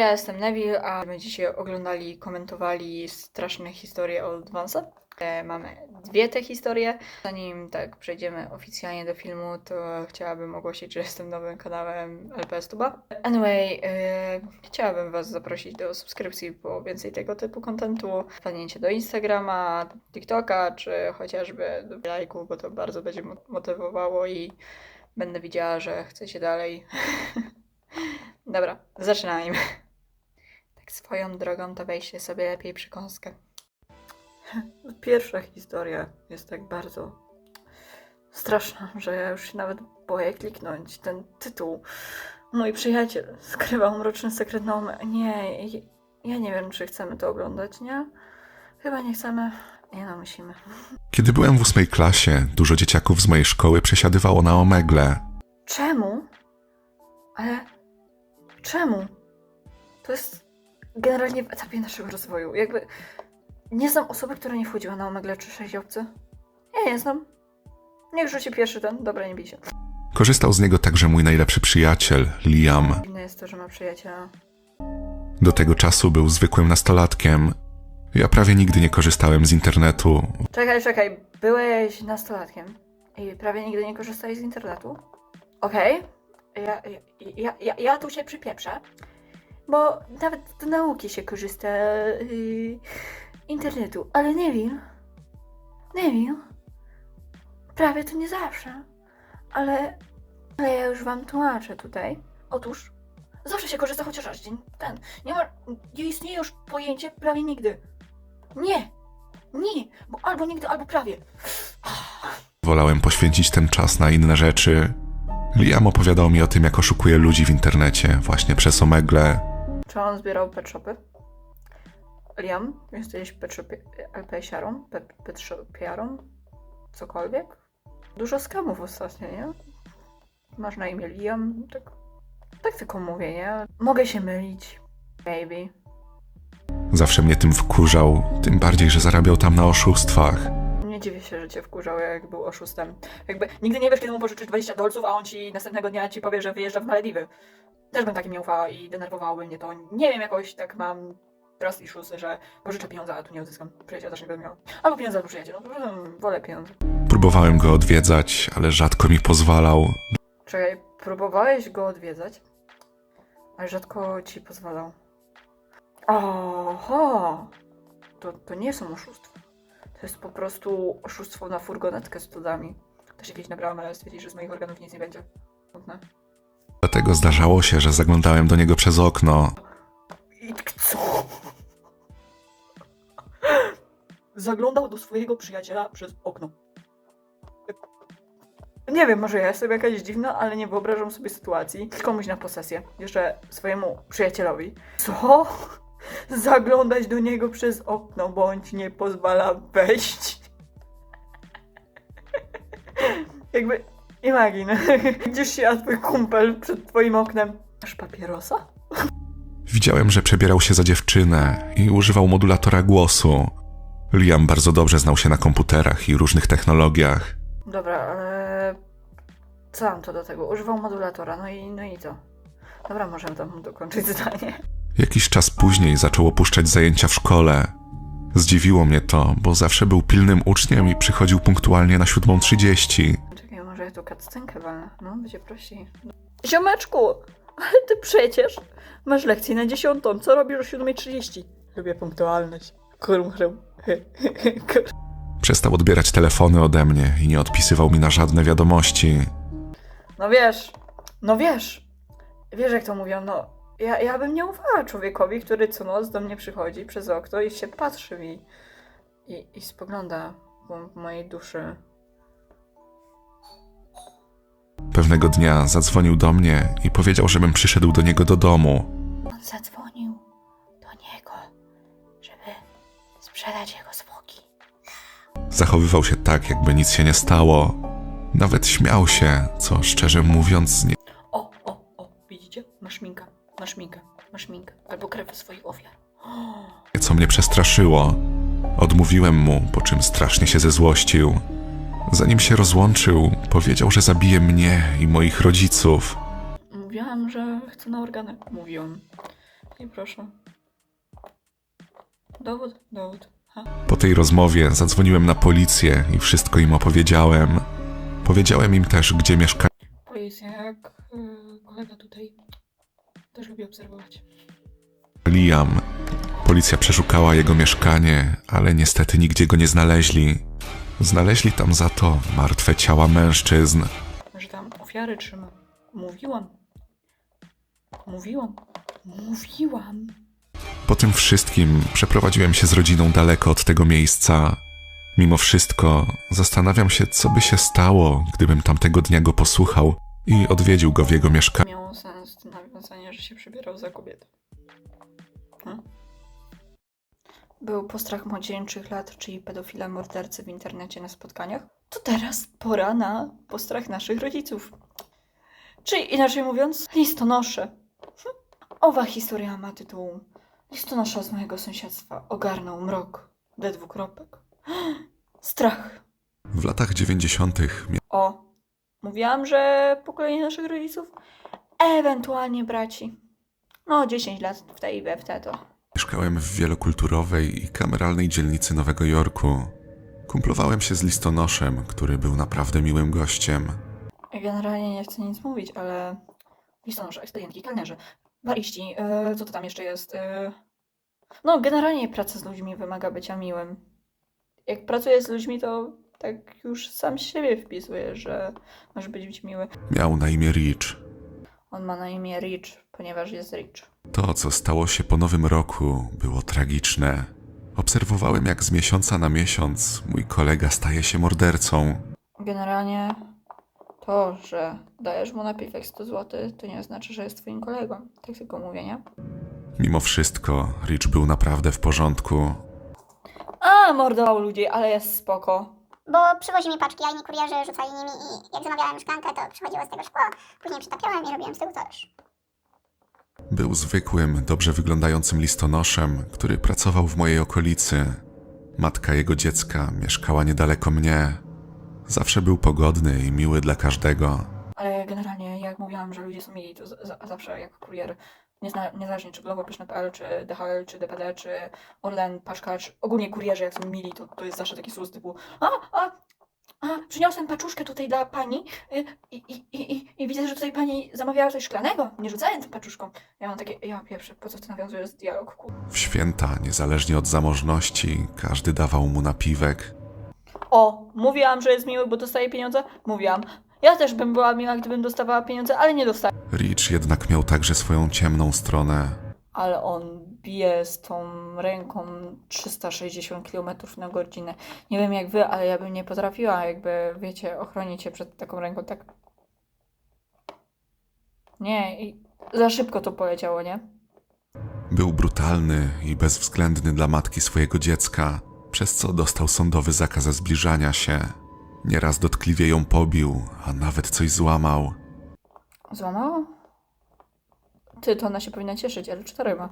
ja jestem Neville, a my dzisiaj oglądali, komentowali straszne historie od Vansa. E, Mamy dwie te historie. Zanim tak przejdziemy oficjalnie do filmu, to chciałabym ogłosić, że jestem nowym kanałem LPS Tuba. Anyway, e, chciałabym Was zaprosić do subskrypcji po więcej tego typu kontentu. Wpadnięcie do Instagrama, TikToka, czy chociażby do lajku, bo to bardzo będzie mo- motywowało i będę widziała, że chcecie dalej. Dobra, zaczynajmy. Swoją drogą to weźcie sobie lepiej przekąskę. Pierwsza historia jest tak bardzo straszna, że ja już się nawet boję kliknąć ten tytuł. Mój przyjaciel skrywał mroczny sekret na ome... Nie, ja- ja nie wiem, czy chcemy to oglądać, nie? Chyba nie chcemy. Nie no, musimy. Kiedy byłem w ósmej klasie, dużo dzieciaków z mojej szkoły przesiadywało na Omegle. Czemu? Ale czemu? To jest generalnie w etapie naszego rozwoju. Jakby nie znam osoby, która nie wchodziła na Omegle czy sześciowce. Ja nie znam. Niech rzuci pierwszy ten. Dobra, nie bij się. Korzystał z niego także mój najlepszy przyjaciel, Liam. Dziwne jest to, że ma przyjaciela. Do tego czasu był zwykłym nastolatkiem. Ja prawie nigdy nie korzystałem z internetu. Czekaj, czekaj. Byłeś nastolatkiem i prawie nigdy nie korzystałeś z internetu? Okej. Ja, ja, ja, ja, ja tu się przypieprzę, bo nawet do nauki się korzysta yy, internetu, ale nie wiem. Nie wiem. Prawie to nie zawsze. Ale, ale ja już wam tłumaczę tutaj. Otóż zawsze się korzysta chociaż raz dzień ten. Nie ma, nie istnieje już pojęcie prawie nigdy. Nie. Nie, bo albo nigdy, albo prawie. Wolałem poświęcić ten czas na inne rzeczy. Liam opowiadał mi o tym, jak oszukuje ludzi w internecie, właśnie przez Omegle. On zbierał pet shopy? Liam, jesteś pet shopie- LPS-iarą? Pet, pet shopiarą? Cokolwiek? Dużo skamów ostatnio, nie? Masz na imię Liam? Tak, tak tylko mówię, nie? Mogę się mylić. Baby. Zawsze mnie tym wkurzał, tym bardziej, że zarabiał tam na oszustwach. Nie dziwię się, że cię wkurzał, jak był oszustem. Jakby nigdy nie wiesz, kiedy mu pożyczysz 20 dolców, a on ci następnego dnia ci powie, że wyjeżdża w Malediwy. Też bym takim nie ufała i denerwowałoby mnie to. Nie wiem, jakoś tak mam trust issues, że pożyczę pieniądze, a tu nie odzyskam. Przyjaciela też nie będę miała. Albo pieniądze, albo przyjaciel. No, mm, wolę pieniądze. Próbowałem go odwiedzać, ale rzadko mi pozwalał. Czekaj, próbowałeś go odwiedzać, ale rzadko ci pozwalał. Oho! To, to nie są oszustwa. To jest po prostu oszustwo na furgonetkę z cudami. Też jakieś nabrałam, ale stwierdzili, że z moich organów nic nie będzie. Smutne. Dlatego zdarzało się, że zaglądałem do niego przez okno. Co? Zaglądał do swojego przyjaciela przez okno. Nie wiem, może ja jestem jakaś dziwna, ale nie wyobrażam sobie sytuacji. Komuś na posesję, jeszcze swojemu przyjacielowi. Co? Zaglądać do niego przez okno, ci nie pozwala wejść. Jakby, imagine, gdzieś się twój kumpel przed twoim oknem. Masz papierosa? Widziałem, że przebierał się za dziewczynę i używał modulatora głosu. Liam bardzo dobrze znał się na komputerach i różnych technologiach. Dobra, ale co mam to do tego? Używał modulatora, no i, no i co? Dobra, możemy tam dokończyć zdanie. Jakiś czas później zaczął opuszczać zajęcia w szkole. Zdziwiło mnie to, bo zawsze był pilnym uczniem i przychodził punktualnie na 7.30. Ja tu cutscenkę walnę. No, będzie prościej. Ziomeczku, ale ty przecież masz lekcję na dziesiątą. Co robisz o 7.30? Lubię punktualność. Kurum, chrum. Kur- Przestał odbierać telefony ode mnie i nie odpisywał mi na żadne wiadomości. No wiesz, no wiesz. Wiesz jak to mówią, no ja, ja bym nie ufała człowiekowi, który co noc do mnie przychodzi przez okno i się patrzy mi i, i spogląda w mojej duszy. Pewnego dnia zadzwonił do mnie i powiedział, żebym przyszedł do niego do domu. On zadzwonił do niego, żeby sprzedać jego zwłoki. Zachowywał się tak, jakby nic się nie stało. Nawet śmiał się, co szczerze mówiąc nie O, o, o, widzicie? Masz minkę, masz minkę, masz minkę. Albo krew swoich ofiar. co mnie przestraszyło. Odmówiłem mu, po czym strasznie się zezłościł. Zanim się rozłączył, powiedział, że zabije mnie i moich rodziców. Mówiłam, że chcę na organy. Mówiłam. I proszę. Dowód, dowód. Ha. Po tej rozmowie zadzwoniłem na policję i wszystko im opowiedziałem. Powiedziałem im też, gdzie mieszka Policja, jak y, kolega tutaj też lubi obserwować. Liam. Policja przeszukała jego mieszkanie, ale niestety nigdzie go nie znaleźli. Znaleźli tam za to martwe ciała mężczyzn. Że tam ofiary trzyma. Mówiłam. Mówiłam. Mówiłam. Po tym wszystkim przeprowadziłem się z rodziną daleko od tego miejsca. Mimo wszystko zastanawiam się, co by się stało, gdybym tamtego dnia go posłuchał i odwiedził go w jego mieszkaniu. Miało sens to nawiązanie, że się przebierał za kobietę. Hmm? Był postrach młodzieńczych lat, czyli pedofila mordercy w internecie na spotkaniach. To teraz pora na postrach naszych rodziców. Czyli inaczej mówiąc, listonosze. Hm? Owa historia ma tytuł Listonosza z mojego sąsiedztwa ogarnął mrok. D dwukropek. Strach. W latach 90. O, mówiłam, że pokolenie naszych rodziców, ewentualnie braci. No, 10 lat w tej i we w te to. Mieszkałem w wielokulturowej i kameralnej dzielnicy Nowego Jorku. Kumplowałem się z listonoszem, który był naprawdę miłym gościem. Generalnie nie chcę nic mówić, ale listonosze, ekspedientki, kelnerzy, bariści, e, co to tam jeszcze jest? E... No, generalnie praca z ludźmi wymaga bycia miłym. Jak pracuję z ludźmi, to tak już sam z siebie wpisuję, że masz być miły. Miał na imię Rich. On ma na imię Rich, ponieważ jest Rich. To, co stało się po nowym roku, było tragiczne. Obserwowałem, jak z miesiąca na miesiąc mój kolega staje się mordercą. Generalnie to, że dajesz mu napiwek 100 zł, to nie znaczy, że jest twoim kolegą. Tak tylko mówię, nie? Mimo wszystko, Rich był naprawdę w porządku. A, mordował ludzi, ale jest spoko. Bo przywozi mi paczki, a inni kurierzy rzucali nimi i jak zamawiałem szklankę, to przychodziło z tego szkło. Później przytapiałem i robiłem z tego talerz. Był zwykłym, dobrze wyglądającym listonoszem, który pracował w mojej okolicy. Matka jego dziecka mieszkała niedaleko mnie. Zawsze był pogodny i miły dla każdego. Ale generalnie, jak mówiłam, że ludzie są mili, to zawsze jak kurier, niezna- niezależnie czy globopyszne.pl, czy DHL, czy DPD, czy Orlen, Paczka, czy ogólnie kurierzy, jak są mili, to, to jest zawsze taki sus typu a, a, a, przyniosłem paczuszkę tutaj dla pani y, i, i, i, i, widzę, że tutaj pani zamawiała coś szklanego, nie rzucając paczuszką. Ja mam takie, ja pierwsze, po co ty nawiązujesz dialog, kur... W święta, niezależnie od zamożności, każdy dawał mu napiwek. O, mówiłam, że jest miły, bo dostaje pieniądze? Mówiłam. Ja też bym była miła, gdybym dostawała pieniądze, ale nie dostaję. Rich jednak miał także swoją ciemną stronę. Ale on bije z tą ręką 360 km na godzinę. Nie wiem jak wy, ale ja bym nie potrafiła, jakby, wiecie, ochronić się przed taką ręką, tak. Nie, i za szybko to poleciało, nie? Był brutalny i bezwzględny dla matki swojego dziecka, przez co dostał sądowy zakaz zbliżania się. Nieraz dotkliwie ją pobił, a nawet coś złamał. Złamało? Ty, to ona się powinna cieszyć, ale czterema.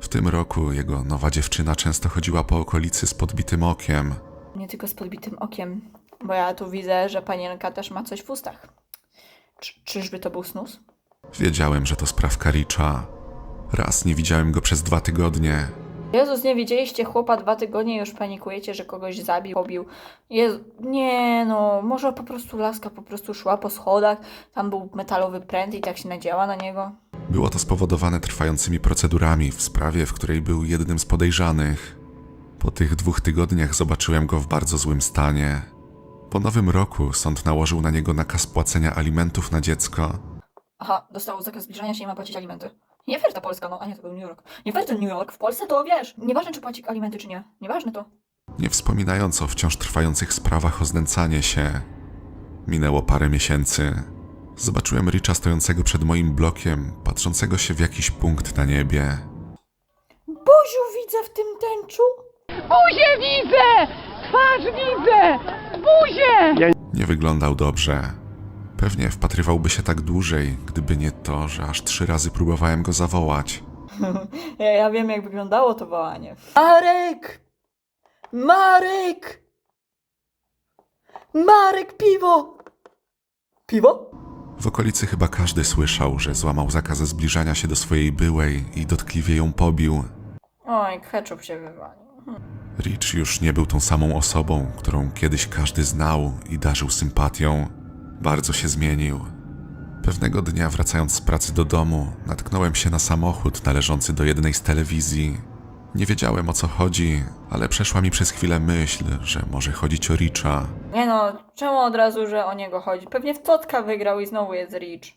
W tym roku jego nowa dziewczyna często chodziła po okolicy z podbitym okiem. Nie tylko z podbitym okiem, bo ja tu widzę, że panienka też ma coś w ustach. Czy, czyżby to był snus? Wiedziałem, że to sprawka Richa. Raz nie widziałem go przez dwa tygodnie. Jezus, nie widzieliście chłopa dwa tygodnie i już panikujecie, że kogoś zabił, pobił. Jezu, nie no, może po prostu laska po prostu szła po schodach, tam był metalowy pręt i tak się nadziała na niego. Było to spowodowane trwającymi procedurami w sprawie, w której był jednym z podejrzanych. Po tych dwóch tygodniach zobaczyłem go w bardzo złym stanie. Po nowym roku sąd nałożył na niego nakaz płacenia alimentów na dziecko. Aha, dostał zakaz zbliżania się i ma płacić alimenty. Nie fair ta Polska, no, a nie, to był New York. Nie fair ten New York, w Polsce to wiesz, nieważne czy płaci alimenty czy nie, nieważne to. Nie wspominając o wciąż trwających sprawach o znęcanie się. Minęło parę miesięcy. Zobaczyłem Richa stojącego przed moim blokiem, patrzącego się w jakiś punkt na niebie. Boziu widzę w tym tęczu! Buzię widzę! Twarz widzę! Buzię! Nie wyglądał dobrze. Pewnie wpatrywałby się tak dłużej, gdyby nie to, że aż trzy razy próbowałem go zawołać. Ja, ja wiem jak wyglądało to wołanie. Marek! Marek! Marek, piwo! Piwo? W okolicy chyba każdy słyszał, że złamał zakaz zbliżania się do swojej byłej i dotkliwie ją pobił. Oj, ketchup się wywalił. Rich już nie był tą samą osobą, którą kiedyś każdy znał i darzył sympatią. Bardzo się zmienił. Pewnego dnia, wracając z pracy do domu, natknąłem się na samochód należący do jednej z telewizji. Nie wiedziałem o co chodzi, ale przeszła mi przez chwilę myśl, że może chodzić o Richa. Nie no, czemu od razu, że o niego chodzi? Pewnie w Totka wygrał i znowu jest Rich.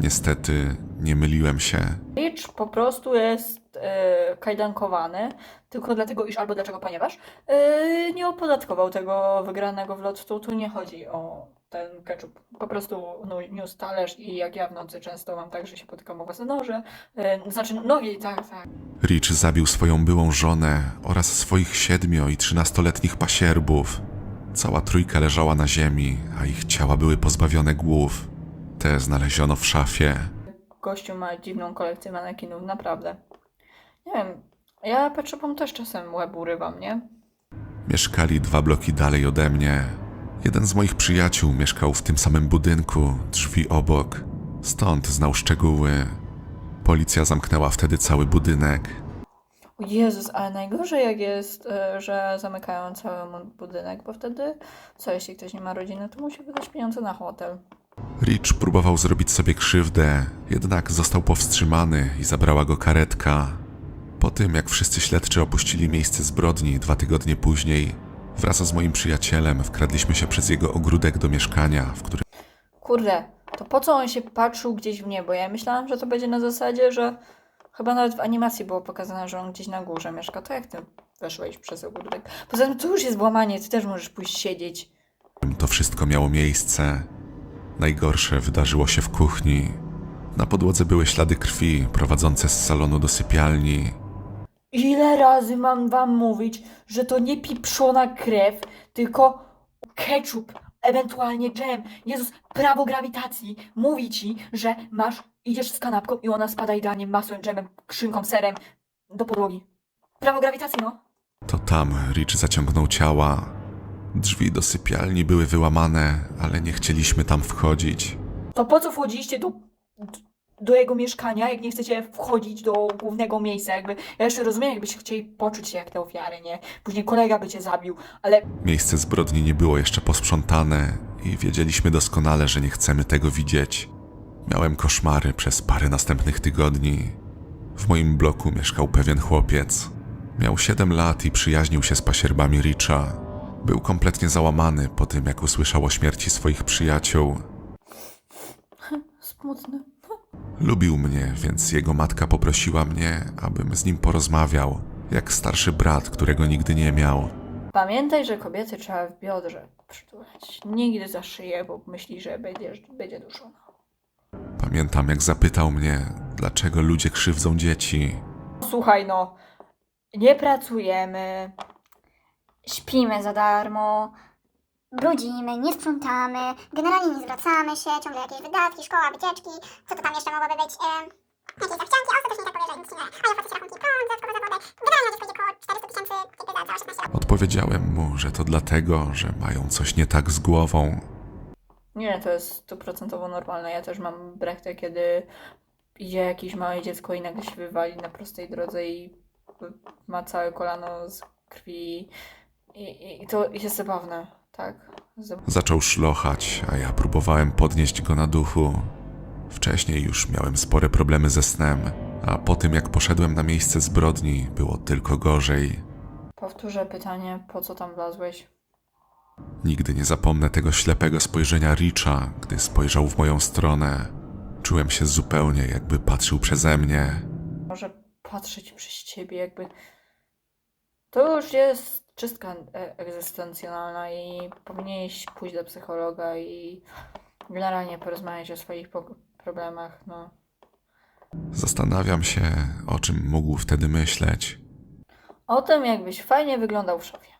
Niestety nie myliłem się. Rich po prostu jest e, kajdankowany, tylko dlatego, iż albo dlaczego, ponieważ e, nie opodatkował tego wygranego w lottu. Tu nie chodzi o ten ketchup. Po prostu no, niósł talerz i jak ja w nocy często mam tak, że się potykam o własne noże. E, znaczy nogi, tak, tak. Rich zabił swoją byłą żonę oraz swoich siedmiu i trzynastoletnich pasierbów. Cała trójka leżała na ziemi, a ich ciała były pozbawione głów. Te znaleziono w szafie. Gościu ma dziwną kolekcję manekinów, naprawdę. Nie wiem, ja ketchupom też czasem łeb urywam, nie? Mieszkali dwa bloki dalej ode mnie. Jeden z moich przyjaciół mieszkał w tym samym budynku, drzwi obok. Stąd znał szczegóły. Policja zamknęła wtedy cały budynek. O Jezus, ale najgorzej jak jest, e, że zamykają cały budynek, bo wtedy co jeśli ktoś nie ma rodziny, to musi wydać pieniądze na hotel. Rich próbował zrobić sobie krzywdę, jednak został powstrzymany i zabrała go karetka. Po tym, jak wszyscy śledczy opuścili miejsce zbrodni dwa tygodnie później, wraz z moim przyjacielem wkradliśmy się przez jego ogródek do mieszkania, w którym Kurde, to po co on się patrzył gdzieś w niebo? Ja myślałam, że to będzie na zasadzie, że chyba nawet w animacji było pokazane, że on gdzieś na górze mieszka. To jak ty weszłeś przez ogródek? Poza tym to już jest włamanie, ty też możesz pójść siedzieć. to wszystko miało miejsce. Najgorsze wydarzyło się w kuchni. Na podłodze były ślady krwi prowadzące z salonu do sypialni. Ile razy mam wam mówić, że to nie pieprzona krew, tylko ketchup, ewentualnie dżem. Jezus, prawo grawitacji mówi ci, że masz, idziesz z kanapką i ona spada idealnie masłem, dżemem, szynką, serem do podłogi. Prawo grawitacji, no. To tam Rich zaciągnął ciała. Drzwi do sypialni były wyłamane, ale nie chcieliśmy tam wchodzić. To po co wchodziliście do, do jego mieszkania, jak nie chcecie wchodzić do głównego miejsca? Jakby, ja jeszcze rozumiem, jakbyście chcieli poczuć się jak te ofiary, nie? Później kolega by cię zabił, ale Miejsce zbrodni nie było jeszcze posprzątane i wiedzieliśmy doskonale, że nie chcemy tego widzieć. Miałem koszmary przez parę następnych tygodni. W moim bloku mieszkał pewien chłopiec. Miał 7 lat i przyjaźnił się z pasierbami Richa. Był kompletnie załamany po tym, jak usłyszał o śmierci swoich przyjaciół. smutny. Lubił mnie, więc jego matka poprosiła mnie, abym z nim porozmawiał, jak starszy brat, którego nigdy nie miał. Pamiętaj, że kobiety trzeba w biodrze przytulać. Nigdy za szyję, bo myśli, że będziesz, będzie duszona. Pamiętam, jak zapytał mnie, dlaczego ludzie krzywdzą dzieci. Słuchaj no, nie pracujemy. Śpimy za darmo, brudzimy, nie sprzątamy, generalnie nie zwracamy się, ciągle jakieś wydatki, szkoła, wycieczki, co to tam jeszcze mogłoby być, e, jakieś zachcianki, a ostatecznie tak powie, że nic nie ma, a ja płacę rachunki prąd, dodatkowe za wodę, generalnie gdzieś będzie około 400 tysięcy jakby za, za 18 lat. Odpowiedziałem mu, że to dlatego, że mają coś nie tak z głową. Nie, to jest stuprocentowo normalne. Ja też mam brechę, kiedy idzie jakieś małe dziecko i nagle się wywali na prostej drodze i ma całe kolano z krwi. I, i, i to jest zabawne, tak. Zaczął szlochać, a ja próbowałem podnieść go na duchu. Wcześniej już miałem spore problemy ze snem, a po tym jak poszedłem na miejsce zbrodni, było tylko gorzej. Powtórzę pytanie, po co tam wlazłeś? Nigdy nie zapomnę tego ślepego spojrzenia Richa, gdy spojrzał w moją stronę. Czułem się zupełnie, jakby patrzył przeze mnie. Może patrzeć przez ciebie, jakby. To już jest czystka e- egzystencjonalna i powinieneś pójść do psychologa i generalnie porozmawiać o swoich problemach, no. Zastanawiam się, o czym mógł wtedy myśleć. O tym, jakbyś fajnie wyglądał w szafie.